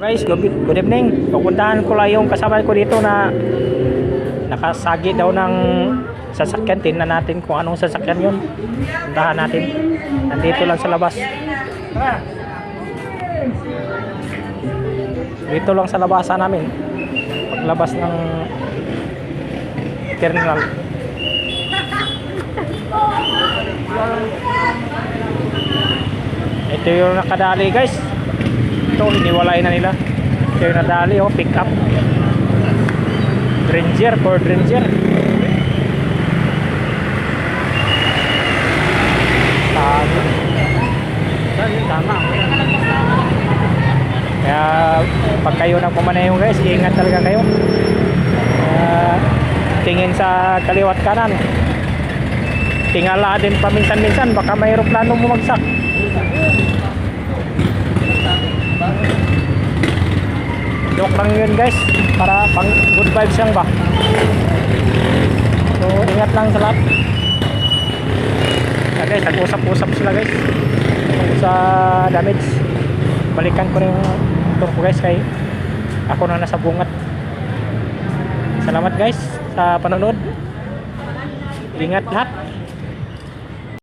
Guys, good, good evening. Pupuntahan ko lang yung kasama ko dito na nakasagi daw ng sasakyan. Tingnan natin kung anong sasakyan yun. Puntahan natin. Nandito lang sa labas. Dito lang sa labasan namin. Paglabas ng terminal. Ito yung nakadali guys. Ito, hiniwalay na nila. Yung nadali, oh, pick up. Ranger, Ford Ranger. Tama. Tama. Kaya, pag kayo nang pumaneho guys, iingat talaga kayo. Tingin sa kaliwat kanan. Tingala din paminsan-minsan, baka may aeroplano bumagsak. Joke lang yun guys. Para pang good vibes lang ba? So ingat lang sa lahat. Kaya guys nag-usap-usap sila guys sa damage. Balikan ko motor ko guys Kay ako na nasa bungat. Salamat guys sa panonood. Ingat lahat